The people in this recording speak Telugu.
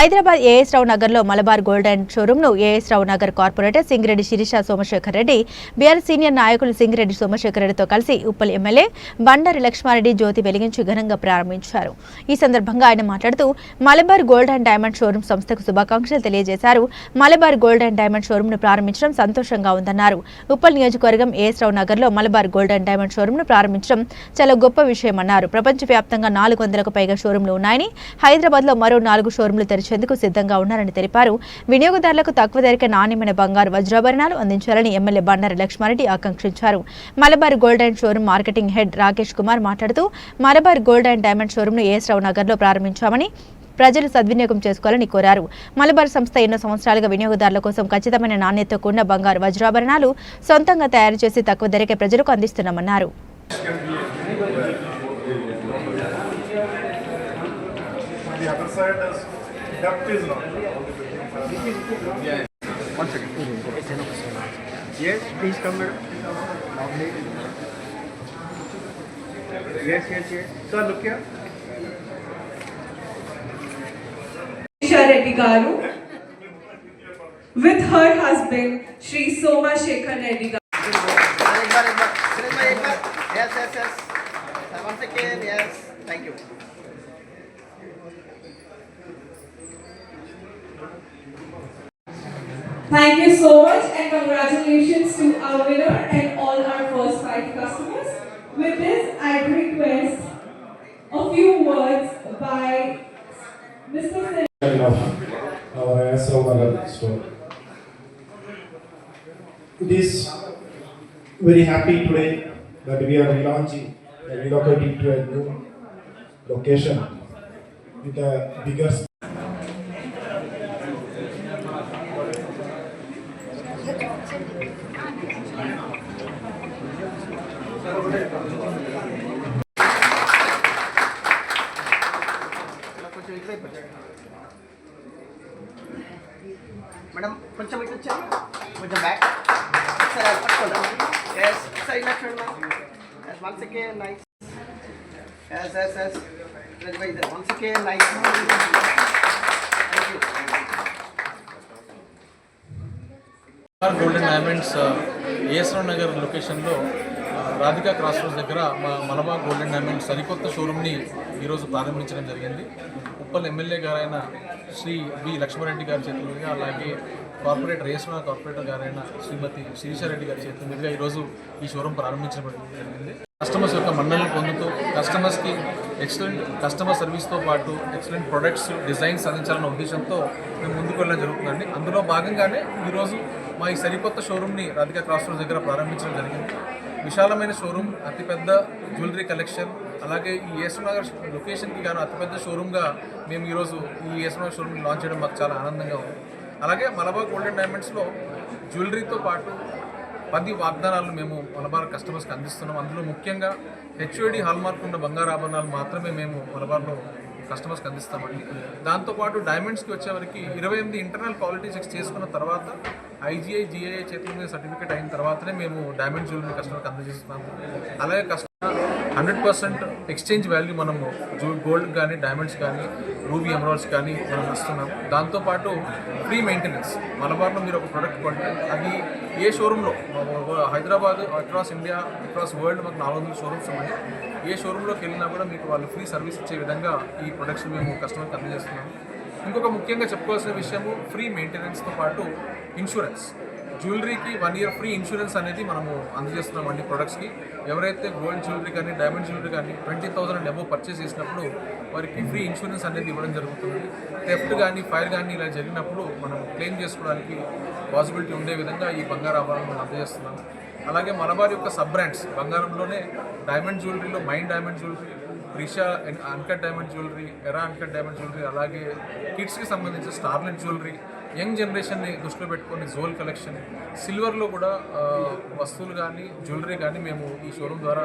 హైదరాబాద్ ఏఎస్ రావు నగర్లో మలబార్ గోల్డ్ అండ్ షోరూంను A S Rao Nagar corporator Singireddy Sirisha Somasekhar Reddy B R senior నాయకులు సింగిరెడ్డి సోమశేఖర్ రెడ్డితో కలిసి ఉప్పల్ ఎమ్మెల్యే బండారి లక్ష్మారెడ్డి జ్యోతి వెలిగించి ఘనంగా ప్రారంభించారు. ఈ సందర్భంగా ఆయన మాట్లాడుతూ Malabar gold and diamond showroom సంస్థకు శుభాకాంక్షలు తెలియజేశారు. మలబార్ గోల్డ్ అండ్ డైమండ్ షోరూంను ప్రారంభించడం సంతోషంగా ఉందన్నారు. ఉప్పల్ నియోజకవర్గం ఏఎస్ రావు నగర్లో మలబార్ గోల్డ్ అండ్ డైమండ్ షోరూంను ప్రారంభించడం చాలా గొప్ప విషయమన్నారు. ప్రపంచవ్యాప్తంగా నాలుగు వందలకు పైగా షోరూంలు ఉన్నాయని హైదరాబాద్లో మరో నాలుగు షోరూంలు అందించేందుకు సిద్ధంగా ఉన్నారని తెలిపారు. వినియోగదారులకు తక్కువ ధరకే నాణ్యమైన బంగారు వజ్రాభరణాలు అందించాలని ఎమ్మెల్యే బండారు లక్ష్మారెడ్డి ఆకాంక్షించారు. Malabar gold and showroom marketing head Rakesh Kumar మాట్లాడుతూ మలబార్ గోల్డ్ అండ్ డైమండ్ షోరూమ్ను ఏఎస్ రావు నగర్లో ప్రారంభించామని ప్రజలు సద్వినియోగం చేసుకోవాలని కోరారు. మలబార్ సంస్థ ఎన్నో సంవత్సరాలుగా వినియోగదారుల కోసం ఖచ్చితమైన నాణ్యత కూడిన బంగారు వజ్రాభరణాలు సొంతంగా తయారు చేసి తక్కువ ధరకే ప్రజలకు అందిస్తున్నామన్నారు. The other side is depth is not. One second. Yes, please come, madam. Yes, yes, yes. Sir, look here. Reddy Garu with her husband Sri Soma Shekhar Reddy Thank you so much and congratulations to our winner and all our first five customers. With this, I request a few words by Mr. Our. It is very happy today that we are relaunching, uh, relocating to a new location with a bigger madam కొంచెం ఇటు వచ్చారు కొంచెం బ్యాక్ సరే పట్టుకోండి. ఎస్ సరే ఇలా చూడండి. Yes one second nice yes yes yes nice golden diamonds AS Rao Nagar లొకేషన్లో రాధికా క్రాస్ రోడ్స్ దగ్గర మా మలబా గోల్డెన్ డైమండ్ సరికొత్త షోరూమ్ని ఈరోజు ప్రారంభించడం జరిగింది. ఉప్పల్ ఎమ్మెల్యే గారైన శ్రీ బి లక్ష్మారెడ్డి గారి చేతులుగా అలాగే కార్పొరేటర్ ఏఎస్రావు కార్పొరేటర్ గారైన శ్రీమతి శిరీషారెడ్డి గారి చేతుల మీదుగా ఈరోజు ఈ షోరూమ్ ప్రారంభించడం జరిగింది. కస్టమర్స్ యొక్క మన్నలను పొందుతూ కస్టమర్స్కి ఎక్సలెంట్ కస్టమర్ సర్వీస్తో పాటు ఎక్సలెంట్ ప్రొడక్ట్స్ డిజైన్స్ అందించాలన్న ఉద్దేశంతో మేము ముందుకు వెళ్ళడం జరుగుతుందండి. అందులో భాగంగానే ఈరోజు మా ఈ సరికొత్త షోరూమ్ని రాధికా క్రాస్ రోడ్ దగ్గర ప్రారంభించడం జరిగింది. విశాలమైన షోరూమ్ అతిపెద్ద జ్యువెలరీ కలెక్షన్ అలాగే ఈ యేసు నగర్ లొకేషన్కి గాను అతిపెద్ద షోరూమ్గా మేము ఈరోజు ఈ యేసు నగర్ లాంచ్ చేయడం మాకు చాలా ఆనందంగా ఉంది. అలాగే మలబార్ గోల్డెన్ డైమండ్స్లో జ్యువెలరీతో పాటు పది వాగ్దానాలు మేము మలబార్ కస్టమర్స్కి అందిస్తున్నాం. అందులో ముఖ్యంగా హెచ్ఓడి హాల్మార్క్ ఉన్న బంగారు ఆభరణాలు మాత్రమే మేము మలబార్లో కస్టమర్స్కి అందిస్తామండి. దాంతోపాటు డైమండ్స్కి వచ్చేవరకు ఇరవై ఎనిమిది ఇంటర్నల్ క్వాలిటీ చెక్స్ చేసుకున్న తర్వాత ఐజీఐ జిఐఐ చేతుల మీద సర్టిఫికేట్ అయిన తర్వాతనే మేము డైమండ్ జ్యువెలరీ కస్టమర్కి అందజేస్తున్నాము. అలాగే customer hundred percent exchange value మనము జూ గోల్డ్ కానీ డైమండ్స్ కానీ రూబీ ఎమరాల్డ్స్ కానీ మనం ఇస్తున్నాం దాంతోపాటు ఫ్రీ మెయింటెనెన్స్ మలబార్లో మీరు ఒక ప్రోడక్ట్ కొంటే అది ఏ షోరూంలో Hyderabad across India across world మాకు నాలుగు వందల షోరూమ్స్ ఉన్నాయి. ఏ షోరూంలోకి వెళ్ళినా కూడా మీకు వాళ్ళు ఫ్రీ సర్వీస్ ఇచ్చే విధంగా ఈ ప్రొడక్ట్స్ మేము కస్టమర్కి అందజేస్తున్నాము. ఇంకొక ముఖ్యంగా చెప్పుకోవాల్సిన విషయము ఫ్రీ మెయింటెనెన్స్తో పాటు ఇన్సూరెన్స్ జ్యువెలరీకి వన్ ఇయర్ ఫ్రీ ఇన్సూరెన్స్ అనేది మనము అందజేస్తున్నామండి ప్రొడక్ట్స్కి ఎవరైతే గోల్డ్ జ్యువెలరీ కానీ డైమండ్ జ్యువెలరీ కానీ ట్వంటీ థౌసండ్ అండ్ పర్చేస్ చేసినప్పుడు వారికి ఫ్రీ ఇన్సూరెన్స్ అనేది ఇవ్వడం జరుగుతుంది. థెఫ్ట్ కానీ ఫైర్ కానీ ఇలా జరిగినప్పుడు మనం క్లెయిమ్ చేసుకోవడానికి పాసిబిలిటీ ఉండే విధంగా ఈ బంగారు ఆభరణం మనం అందజేస్తున్నాం. అలాగే మలబార్ యొక్క సబ్ బ్రాండ్స్ బంగారంలోనే diamond జ్యువెలరీలో mind diamond jewellery Risha uncut diamond jewellery era uncut diamond jewellery అలాగే కిడ్స్కి సంబంధించిన స్టార్లెట్ జ్యువెలరీ యంగ్ జనరేషన్ని దృష్టిలో పెట్టుకొని జోల్ కలెక్షన్ సిల్వర్లో కూడా వస్తువులు కానీ జ్యువెలరీ కానీ మేము ఈ షోరూమ్ ద్వారా